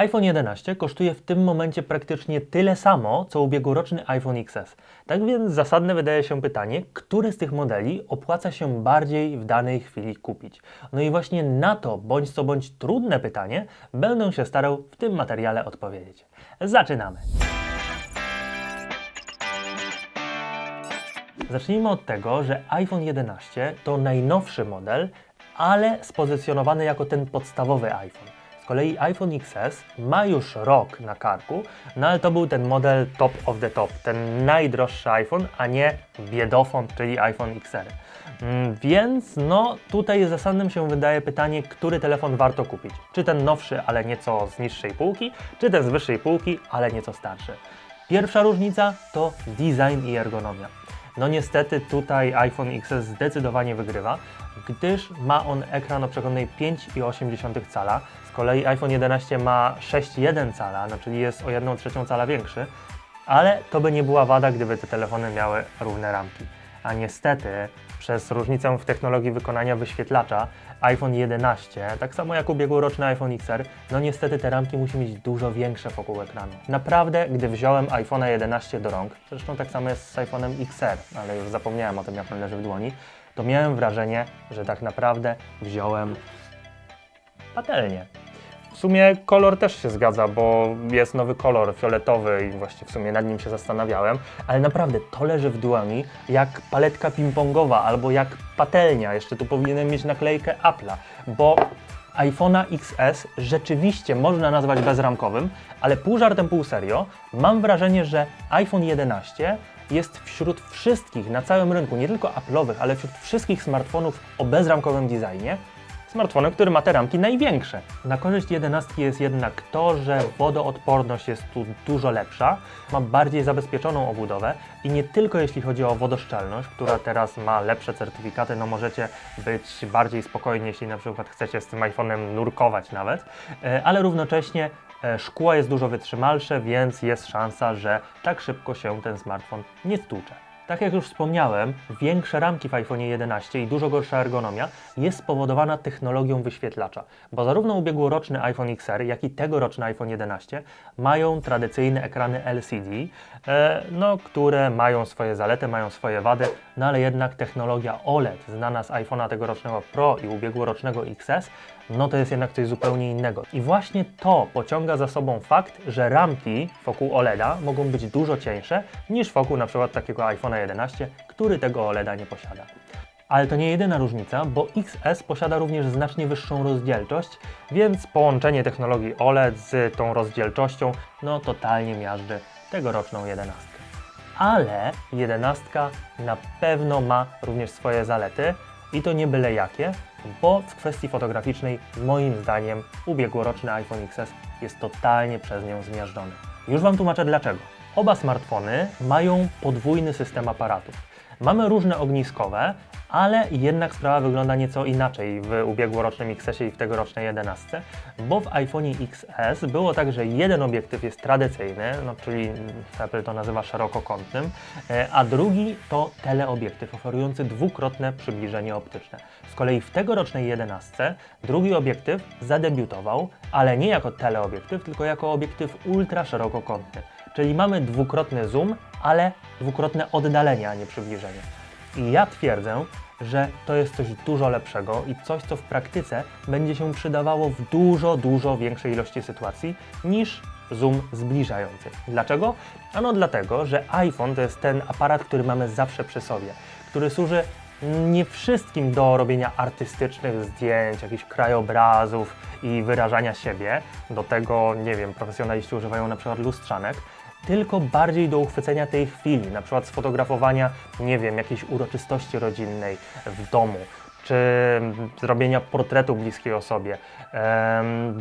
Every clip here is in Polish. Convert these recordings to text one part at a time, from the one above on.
iPhone 11 kosztuje w tym momencie praktycznie tyle samo, co ubiegłoroczny iPhone XS. Tak więc zasadne wydaje się pytanie, który z tych modeli opłaca się bardziej w danej chwili kupić. No i właśnie na to bądź co bądź trudne pytanie będę się starał w tym materiale odpowiedzieć. Zaczynamy! Zacznijmy od tego, że iPhone 11 to najnowszy model, ale spozycjonowany jako ten podstawowy iPhone. Kolei iPhone XS ma już rok na karku, no ale to był ten model top of the top, ten najdroższy iPhone, a nie biedofon, czyli iPhone XR. Mm, Więc no tutaj zasadnym się wydaje pytanie, który telefon warto kupić. Czy ten nowszy, ale nieco z niższej półki, czy ten z wyższej półki, ale nieco starszy. Pierwsza różnica to design i ergonomia. No niestety tutaj iPhone XS zdecydowanie wygrywa, gdyż ma on ekran o przekątnej 5,8 cala. Z kolei iPhone 11 ma 6,1 cala, no czyli jest o 1 trzecią cala większy, ale to by nie była wada, gdyby te telefony miały równe ramki. A niestety przez różnicę w technologii wykonania wyświetlacza iPhone 11, tak samo jak ubiegłoroczny iPhone XR, no niestety te ramki musi mieć dużo większe wokół ekranu. Naprawdę, gdy wziąłem iPhone'a 11 do rąk, zresztą tak samo jest z iPhone'em XR, ale już zapomniałem o tym jak on leży w dłoni, to miałem wrażenie, że tak naprawdę wziąłem patelnię. Sumie kolor też się zgadza, bo jest nowy kolor fioletowy i właśnie w sumie nad nim się zastanawiałem, ale naprawdę to leży w dłoni jak paletka ping-pongowa albo jak patelnia. Jeszcze tu powinienem mieć naklejkę Apple'a, bo iPhone'a XS rzeczywiście można nazwać bezramkowym, ale pół żartem, pół serio, mam wrażenie, że iPhone 11 jest wśród wszystkich na całym rynku, nie tylko Apple'owych, ale wśród wszystkich smartfonów o bezramkowym designie, smartfonem, który ma te ramki największe. Na korzyść 11 jest jednak to, że wodoodporność jest tu dużo lepsza, ma bardziej zabezpieczoną obudowę i nie tylko jeśli chodzi o wodoszczelność, która teraz ma lepsze certyfikaty, no możecie być bardziej spokojni, jeśli na przykład chcecie z tym iPhone'em nurkować nawet, e, ale równocześnie e, szkło jest dużo wytrzymalsze, więc jest szansa, że tak szybko się ten smartfon nie stłucze. Tak jak już wspomniałem, większe ramki w iPhone 11 i dużo gorsza ergonomia jest spowodowana technologią wyświetlacza, bo zarówno ubiegłoroczny iPhone XR, jak i tegoroczny iPhone 11 mają tradycyjne ekrany LCD, e, no, które mają swoje zalety, mają swoje wady, no ale jednak technologia OLED znana z iPhone'a tegorocznego Pro i ubiegłorocznego XS, no to jest jednak coś zupełnie innego. I właśnie to pociąga za sobą fakt, że ramki wokół OLEDa mogą być dużo cieńsze niż wokół na przykład takiego iPhone'a 11, który tego OLEDa nie posiada. Ale to nie jedyna różnica, bo XS posiada również znacznie wyższą rozdzielczość, więc połączenie technologii OLED z tą rozdzielczością, no totalnie miażdży tegoroczną 11. Ale 11 na pewno ma również swoje zalety i to nie byle jakie, bo w kwestii fotograficznej moim zdaniem ubiegłoroczny iPhone XS jest totalnie przez nią zmiażdżony. Już Wam tłumaczę dlaczego. Oba smartfony mają podwójny system aparatów. Mamy różne ogniskowe, ale jednak sprawa wygląda nieco inaczej w ubiegłorocznym XS i w tegorocznej 11, bo w iPhone XS było tak, że jeden obiektyw jest tradycyjny, no, czyli Apple to nazywa szerokokątnym, e, a drugi to teleobiektyw oferujący dwukrotne przybliżenie optyczne. Z kolei w tegorocznej 11 drugi obiektyw zadebiutował, ale nie jako teleobiektyw, tylko jako obiektyw ultra szerokokątny. Czyli mamy dwukrotny zoom, ale dwukrotne oddalenie, a nie przybliżenie. I ja twierdzę, że to jest coś dużo lepszego i coś, co w praktyce będzie się przydawało w dużo, dużo większej ilości sytuacji niż zoom zbliżający. Dlaczego? Ano dlatego, że iPhone to jest ten aparat, który mamy zawsze przy sobie, który służy nie wszystkim do robienia artystycznych zdjęć, jakichś krajobrazów i wyrażania siebie. Do tego, nie wiem, profesjonaliści używają na przykład lustrzanek, tylko bardziej do uchwycenia tej chwili, na przykład sfotografowania, nie wiem, jakiejś uroczystości rodzinnej w domu, czy zrobienia portretu bliskiej osobie.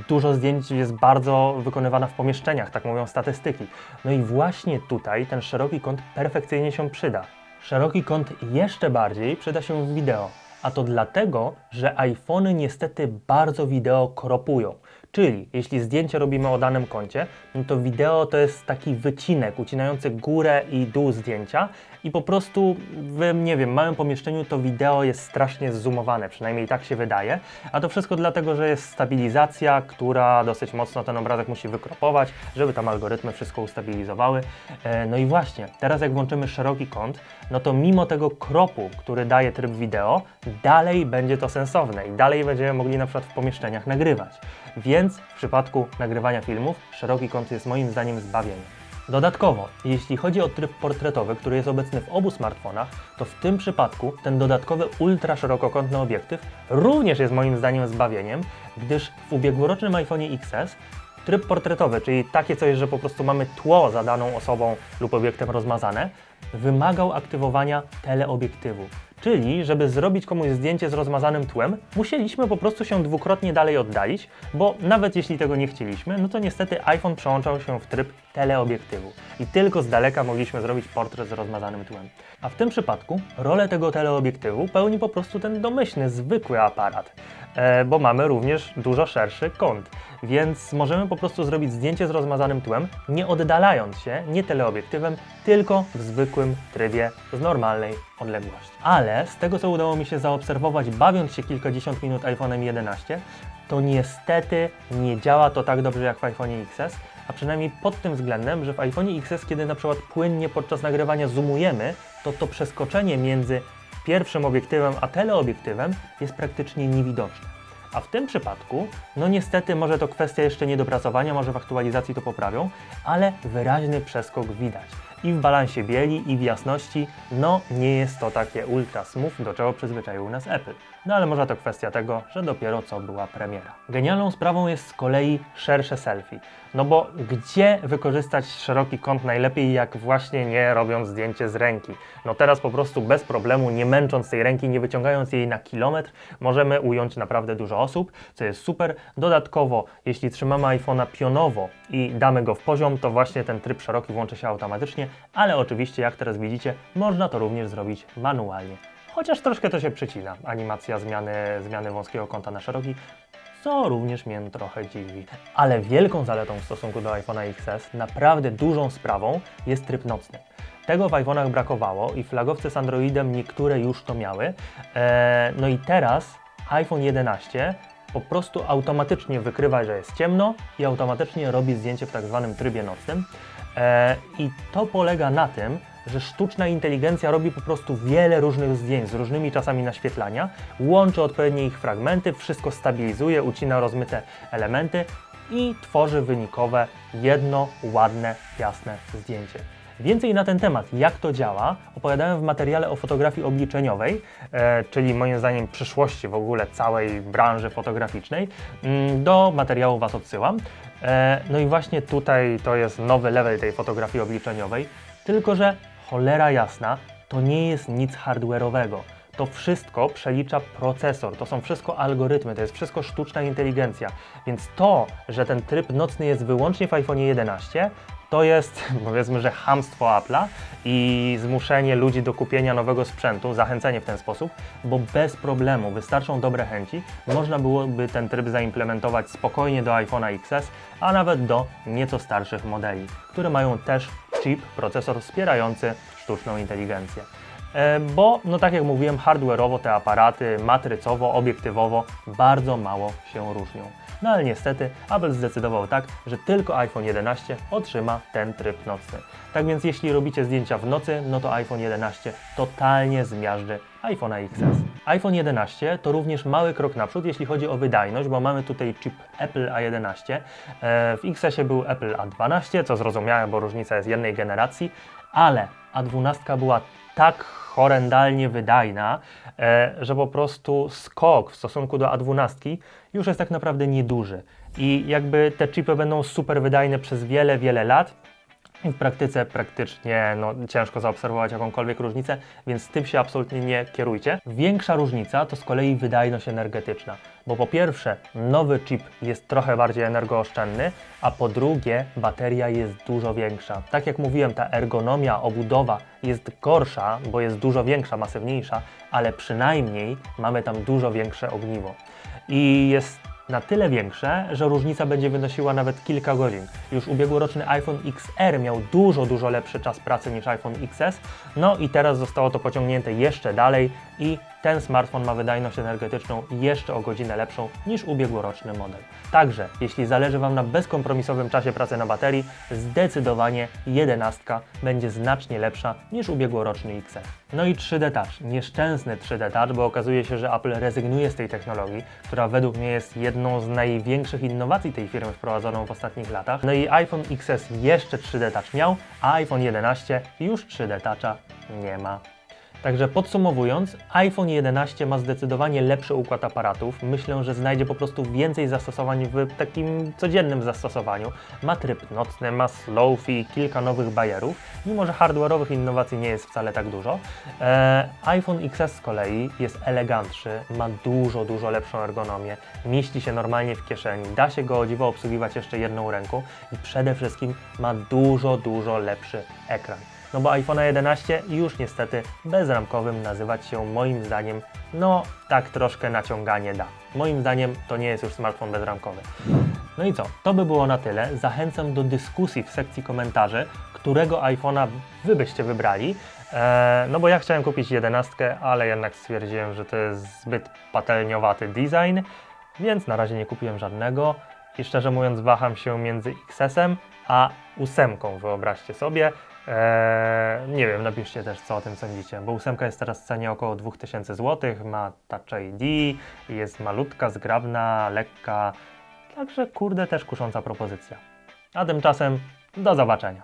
Dużo zdjęć jest bardzo wykonywana w pomieszczeniach, tak mówią statystyki. No i właśnie tutaj ten szeroki kąt perfekcyjnie się przyda. Szeroki kąt jeszcze bardziej przyda się w wideo. A to dlatego, że iPhony niestety bardzo wideo kropują. Czyli jeśli zdjęcie robimy o danym kącie, no to wideo to jest taki wycinek ucinający górę i dół zdjęcia i po prostu w, nie wiem, małym pomieszczeniu to wideo jest strasznie zoomowane, przynajmniej tak się wydaje, a to wszystko dlatego, że jest stabilizacja, która dosyć mocno ten obrazek musi wykropować, żeby tam algorytmy wszystko ustabilizowały. E, No i właśnie, teraz jak włączymy szeroki kąt, no to mimo tego kropu, który daje tryb wideo, dalej będzie to sensowne i dalej będziemy mogli na przykład w pomieszczeniach nagrywać. Więc w przypadku nagrywania filmów szeroki kąt jest moim zdaniem zbawieniem. Dodatkowo, jeśli chodzi o tryb portretowy, który jest obecny w obu smartfonach, to w tym przypadku ten dodatkowy ultra szerokokątny obiektyw również jest moim zdaniem zbawieniem, gdyż w ubiegłorocznym iPhone XS tryb portretowy, czyli takie coś, że po prostu mamy tło za daną osobą lub obiektem rozmazane, wymagał aktywowania teleobiektywu. Czyli, żeby zrobić komuś zdjęcie z rozmazanym tłem, musieliśmy po prostu się dwukrotnie dalej oddalić, bo nawet jeśli tego nie chcieliśmy, no to niestety iPhone przełączał się w tryb teleobiektywu i tylko z daleka mogliśmy zrobić portret z rozmazanym tłem. A w tym przypadku rolę tego teleobiektywu pełni po prostu ten domyślny, zwykły aparat, bo mamy również dużo szerszy kąt, więc możemy po prostu zrobić zdjęcie z rozmazanym tłem, nie oddalając się, nie teleobiektywem, tylko w zwykłym trybie z normalnej odległości. Ale z tego, co udało mi się zaobserwować, bawiąc się kilkadziesiąt minut iPhone'em 11, to niestety nie działa to tak dobrze jak w iPhone XS, a przynajmniej pod tym względem, że w iPhone XS, kiedy na przykład płynnie podczas nagrywania zoomujemy, to to przeskoczenie między pierwszym obiektywem a teleobiektywem jest praktycznie niewidoczne. A w tym przypadku, no niestety może to kwestia jeszcze niedopracowania, może w aktualizacji to poprawią, ale wyraźny przeskok widać. I w balansie bieli, i w jasności, no nie jest to takie ultra smooth, do czego przyzwyczaił nas Apple. No ale może to kwestia tego, że dopiero co była premiera. Genialną sprawą jest z kolei szersze selfie. No bo gdzie wykorzystać szeroki kąt najlepiej, jak właśnie nie robiąc zdjęcie z ręki? No teraz po prostu bez problemu, nie męcząc tej ręki, nie wyciągając jej na kilometr, możemy ująć naprawdę dużo osób, co jest super. Dodatkowo, jeśli trzymamy iPhone'a pionowo i damy go w poziom, to właśnie ten tryb szeroki włączy się automatycznie, ale oczywiście, jak teraz widzicie, można to również zrobić manualnie. Chociaż troszkę to się przycina, animacja zmiany, zmiany wąskiego kąta na szeroki, co również mnie trochę dziwi. Ale wielką zaletą w stosunku do iPhone'a XS, naprawdę dużą sprawą jest tryb nocny. Tego w iPhone'ach brakowało i flagowce z Androidem niektóre już to miały. Eee, no i teraz iPhone 11 po prostu automatycznie wykrywa, że jest ciemno i automatycznie robi zdjęcie w tak zwanym trybie nocnym. E, I to polega na tym, że sztuczna inteligencja robi po prostu wiele różnych zdjęć z różnymi czasami naświetlania, łączy odpowiednie ich fragmenty, wszystko stabilizuje, ucina rozmyte elementy i tworzy wynikowe, jedno, ładne, jasne zdjęcie. Więcej na ten temat, jak to działa, opowiadałem w materiale o fotografii obliczeniowej, e, czyli moim zdaniem przyszłości w ogóle całej branży fotograficznej. Mm, Do materiału Was odsyłam. E, no i właśnie tutaj to jest nowy level tej fotografii obliczeniowej, tylko że cholera jasna, to nie jest nic hardware'owego. To wszystko przelicza procesor, to są wszystko algorytmy, to jest wszystko sztuczna inteligencja. Więc to, że ten tryb nocny jest wyłącznie w iPhone 11, to jest powiedzmy, że hamstwo Apple'a i zmuszenie ludzi do kupienia nowego sprzętu, zachęcenie w ten sposób, bo bez problemu, wystarczą dobre chęci, można byłoby ten tryb zaimplementować spokojnie do iPhone'a XS, a nawet do nieco starszych modeli, które mają też chip, procesor wspierający sztuczną inteligencję. E, Bo, no tak jak mówiłem, hardware'owo te aparaty, matrycowo, obiektywowo bardzo mało się różnią. No ale niestety Apple zdecydował tak, że tylko iPhone 11 otrzyma ten tryb nocny. Tak więc jeśli robicie zdjęcia w nocy, no to iPhone 11 totalnie zmiażdży iPhone'a XS. iPhone 11 to również mały krok naprzód, jeśli chodzi o wydajność, bo mamy tutaj chip Apple A11. E, W XS-ie był Apple A12, co zrozumiałem, bo różnica jest jednej generacji, ale A12 była tak horrendalnie wydajna, e, że po prostu skok w stosunku do A12 już jest tak naprawdę nieduży. I jakby te chipy będą super wydajne przez wiele, wiele lat, w praktyce praktycznie no, ciężko zaobserwować jakąkolwiek różnicę, więc tym się absolutnie nie kierujcie. Większa różnica to z kolei wydajność energetyczna, bo po pierwsze nowy chip jest trochę bardziej energooszczędny, a po drugie bateria jest dużo większa. Tak jak mówiłem, ta ergonomia, obudowa jest gorsza, bo jest dużo większa, masywniejsza, ale przynajmniej mamy tam dużo większe ogniwo. I jest na tyle większe, że różnica będzie wynosiła nawet kilka godzin. Już ubiegłoroczny iPhone XR miał dużo, dużo lepszy czas pracy niż iPhone XS, no i teraz zostało to pociągnięte jeszcze dalej i ten smartfon ma wydajność energetyczną jeszcze o godzinę lepszą niż ubiegłoroczny model. Także, jeśli zależy Wam na bezkompromisowym czasie pracy na baterii, zdecydowanie 11 będzie znacznie lepsza niż ubiegłoroczny XR. No i 3D Touch, nieszczęsny 3D Touch, bo okazuje się, że Apple rezygnuje z tej technologii, która według mnie jest jedną z największych innowacji tej firmy wprowadzoną w ostatnich latach. No i iPhone XS jeszcze 3D Touch miał, a iPhone 11 już 3D Toucha nie ma. Także podsumowując, iPhone 11 ma zdecydowanie lepszy układ aparatów. Myślę, że znajdzie po prostu więcej zastosowań w takim codziennym zastosowaniu. Ma tryb nocny, ma slowfi, kilka nowych bajerów, mimo że hardware'owych innowacji nie jest wcale tak dużo. E, iPhone XS z kolei jest elegantszy, ma dużo, dużo lepszą ergonomię, mieści się normalnie w kieszeni, da się go o dziwo obsługiwać jeszcze jedną ręką i przede wszystkim ma dużo, dużo lepszy ekran. No bo iPhone 11 już niestety bezramkowym nazywać się moim zdaniem, no tak troszkę naciąganie da. Moim zdaniem to nie jest już smartfon bezramkowy. No i co? To by było na tyle. Zachęcam do dyskusji w sekcji komentarzy, którego iPhone'a Wy byście wybrali. Eee, no bo ja chciałem kupić 11, ale jednak stwierdziłem, że to jest zbyt patelniowaty design, więc na razie nie kupiłem żadnego. I szczerze mówiąc waham się między XS-em a 8, wyobraźcie sobie. Eee, nie wiem, napiszcie też co o tym sądzicie, bo 8 jest teraz w cenie około 2000 zł, ma Touch ID, jest malutka, zgrabna, lekka, także kurde też kusząca propozycja. A tymczasem do zobaczenia.